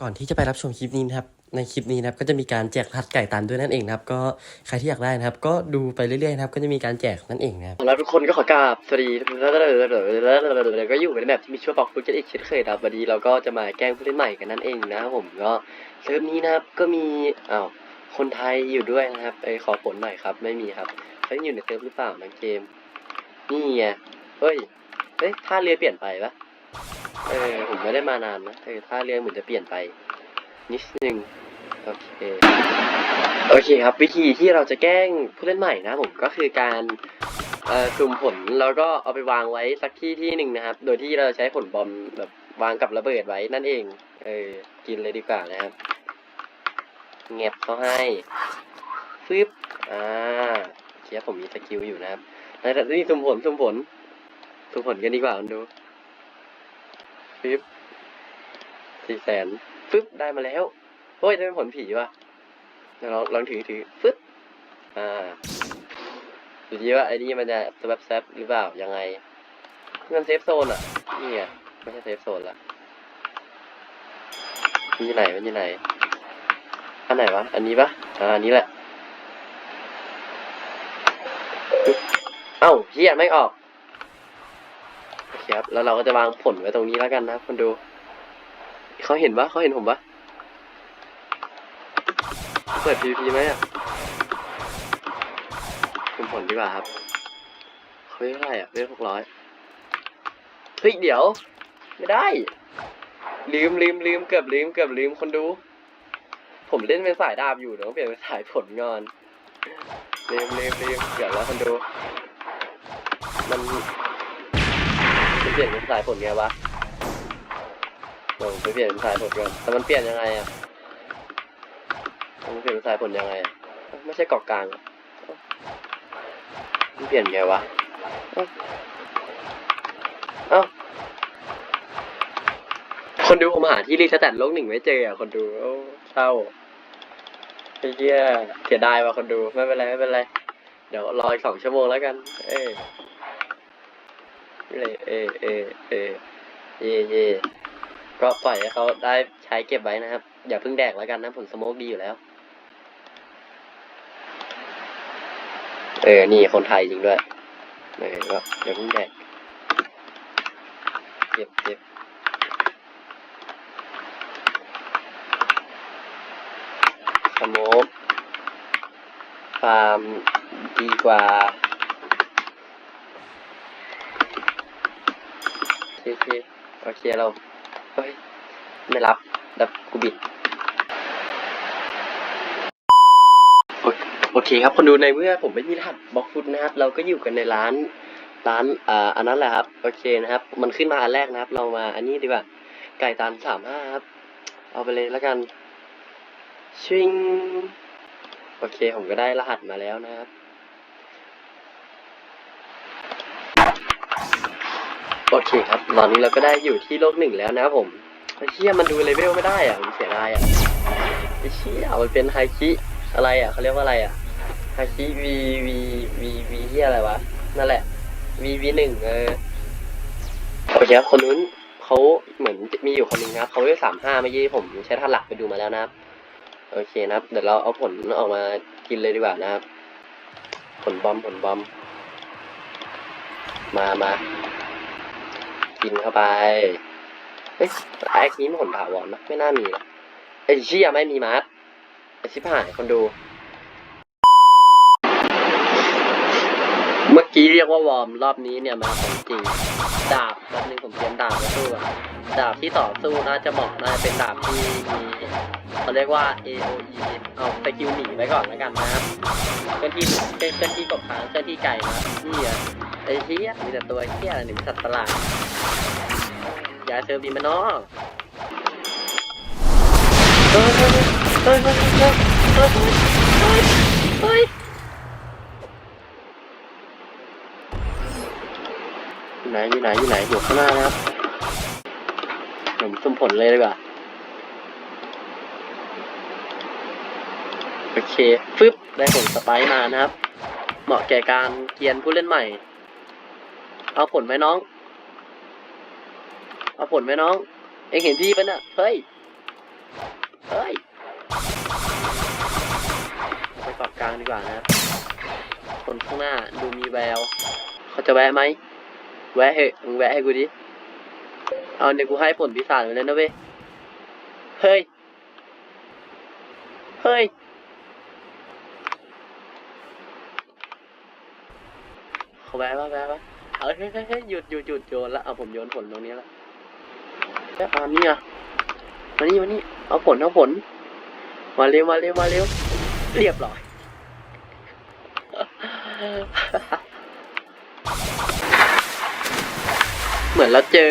ก่อนที่จะไปรับชมคลิปนี้นะครับ ในคลิปนี้นะครับก็จะมีการแจกรหัสไก่ตันด้วยนั่นเองนะครับ ก็ใครที่อยากได้นะครับ ก็ดูไปเรื่อยๆนะครับ ก็จะมีการแจกนั่นเองนะครับแล้วทุกคนก็ขอกราบสวัสดีแล้วก็อยู่ในแบบที่มีช่วบอกฟุตกันอีกเช่นเคยครับวันนี้เราก็จะมาแกล้งผู้เล่นใหม่กันนั่นเองนะครับผมก็เซิร์ฟนี้นะครับก็มีอ้าวคนไทยอยู่ด้วยนะครับเอ้ขอผลหน่อยครับ ไม่มีครับเขาอยู่ในเซิร์ฟหรือเปล่านังเกม นี่ไงเฮ้ยเฮ้ยท่าเรือเปลี่ยนไปปะ เออผมไม่ได้มานานนะเออท่าเรือเหมือนจะเปลี่ยนไป นิดนึงโอเคโอเคครับ วิธีที่เราจะแกล้งผู้เล่นใหม่นะผมก็คือการเอ่อสุ่มผลแล้วก็เอาไปวางไว้สักที่ที่หนึ่งนะครับ โดยที่เราใช้ผลบอมแบบวางกับระเบิดไว้นั่นเอง เออกินเลยดีกว่านะครับเงียบเขาให้ฟึบอ่าเชียผมมีสกิลอยู่นะครับแล้วนี่สุ่มผลสุ่มผลสุ่มผลกันดีกว่าดู ฟึบสี่แสนฟึบได้มาแล้วโอ้ยได้เป็นผลผีว่ะเดี๋ยวลองลองถือถือฟึ๊บอ่าดูดีว่าไอ้นี่มันจะสแวบแซบหรือเปล่ายังไงมันเซฟโซนอะนี่ไงไม่ใช่เซฟโซนละมันอยู่ไหนมันอยู่ไหนอันไหนวะอันนี้ปะอ่าอันนี้แหละเอ้าเฮียไม่ออก โอเคครับ แล้วเราก็จะวางผลไว้ตรงนี้แล้วกันนะคนดู เขาเห็นปะเขาเห็นผมปะเปิด PVP ไหมอะคุณผลดีกว่าครับเฮ้ยเท่าไหร่อะเรียกหกร้อยเฮ้ย เดี๋ยว ไม่ได้ ลืมลืมลืมเกือบลืมเกือบลืมคนดู ผมเล่นเป็นสายดาบอยู่เดี๋ยวต้องเปลี่ยนเป็นสายผลก่อนลืมลืมลืมเกือบแล้วคนดู มัน มันเปลี่ยนเป็นสายผลไงวะเดี๋ยวผมไปเปลี่ยนเป็นสายผลก่อนแต่มันเปลี่ยนยังไงอะมันเปลี่ยนเป็นสายผลยังไงไม่ใช่เกาะกลางมันเปลี่ยนไงวะเอ้าคนดูผมหาที่รีสแตทโลกหนึ่งไม่เจออะคนดูโอ้เศร้าไอ้เหี้ยเสียดายว่ะคนดูไม่เป็นไรไม่เป็นไร เดี๋ยวรออีกสองชั่วโมงแล้วกัน เอ้ย เอ้ยเอ้ยเอเอเย่เย่ก็ปล่อยให้เขาได้ใช้เก็บไว้นะครับ อย่าเพิ่งแดกแล้วกันนะผลสโมกดีอยู่แล้ว เออ นี่คนไทยจริงด้วย เออก็เดี๋ยวเพิ่งแดก เก็บเก็บสโมกฟาร์มดีกว่า โอเคโอเคโอเคเราเฮ้ยไม่รับดับกูบิดโอเคครับคนดูในเมื่อผมไม่มีรหัสบล็อกฟุตนะครับ เราก็อยู่กันในร้านร้านอ่าอันนั้นแหละครับโอเคนะครับ มันขึ้นมาอันแรกนะครับ เรามาอันนี้ดีกว่าไก่ตันสามห้าครับ เอาไปเลยแล้วกันชิงโอเคผมก็ได้รหัสมาแล้วนะครับ โอเคครับ ตอนนี้เราก็ได้อยู่ที่โลกหนึ่งแล้วนะผมไอ้เชี่ยมันดูเลเวลไม่ได้อะผมเสียดายอะไอ้เชี่ยมันเป็นไฮคิอะไรอะเขาเรียกว่าอะไรอะไฮคิวีวีวีวีที่อะไรวะ นั่นแหละวีวีหนึ่งเออโอเคครับคนนู้นเขาเหมือนมีอยู่คนหนึ่งนะครับเขาเรียกสามห้าเมื่อกี้ผมใช้ท่าหลักไปดูมาแล้วนะครับโอเคนะครับ เดี๋ยวเราเอาผลออกมากินเลยดีกว่านะครับ ผลบอมผลบอม มามา กินเข้าไปเฮ้ยไอ้นี้มีผลถาวรนะไม่น่ามีนะไอ้เชี่ยไม่มีมาร์ทไอ้ชิบหายคนดู เมื่อกี้เรียกว่าวอร์มรอบนี้เนี่ยมาของจริง ดาบแป๊บนึงผมเตรียมดาบมาสู้อะดาบที่ต่อสู้น่าจะเหมาะน่าจะเป็นดาบที่มีเขาเรียกว่า AOE เอาสกิลหนีไว้ก่อนแล้วกันนะครับเคลื่อนที่เคลื่อนที่กบทางเคลื่อนที่ไก่นะนี่อะไอ้เหี้ยมีแต่ตัวเหี้ยอะไรหนึ่งสัตว์ประหลาดอย่าเจอบีมานอกเฮ้ยเฮ้ยเฮ้ยเฮ้ยเฮ้ยเฮ้ย ไหนอยู่ไหนอยู่ไหนอยู่ข้างหน้านะครับหนุ่มสมผลเลยดีกว่าโอเคฟึบได้ผลสไปมานะครับ เหมาะแก่การเกียนผู้เล่นใหม่ เอาผลไหมน้อง เอาผลไหมน้อง เองเห็นพี่ปะเนี่ยเฮ้ย เฮ้ย ไปกอดกลางดีกว่านะครับคนข้างหน้าดูมีแวว เขาจะแวะไหม แวะเหอะมึงแวะให้กูดิ เอาเดี๋ยวกูให้ผลพิศาจไปเลยนะเว้ย เฮ้ย เฮ้ย เขาแวะปะแวะปะเฮ้ยเฮ้ยเฮ้ยหยุดหยุดหยุดโยนละ เอาผมโยนผลตรงนี้ละแค่อันนี้อะมานี่มานี่ เอาผลเอาผล มาเร็วมาเร็วมาเร็ว เรียบร้อย มือนเราเจอ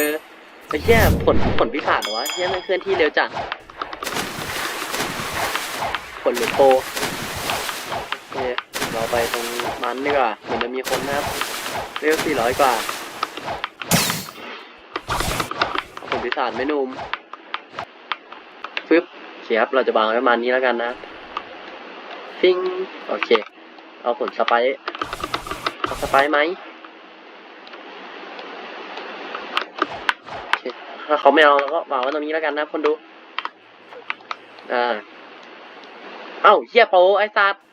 ไอ้เหี้ยผลผลพิศาจเหรอวะเหี้ยมันเคลื่อนที่เร็วจัดผลหรือโปรโอเคเราไปตรงมันดีกว่าเหมือนจะมีคนนะครับเร็วสี่ร้อยกว่าผลพิศาจไหม่นุ่มฟึบเสียบเราจะวางไว้ประมาณนี้แล้วกันนะฟิงโอเค เอาผลสไปร์เอาสไปร์ไหมโอเค ถ้าเขาไม่เอาเราก็วางไว้ตรงนี้แล้วกันนะคนดู อ่า เอ้าเฮียโปไอ้สัตว์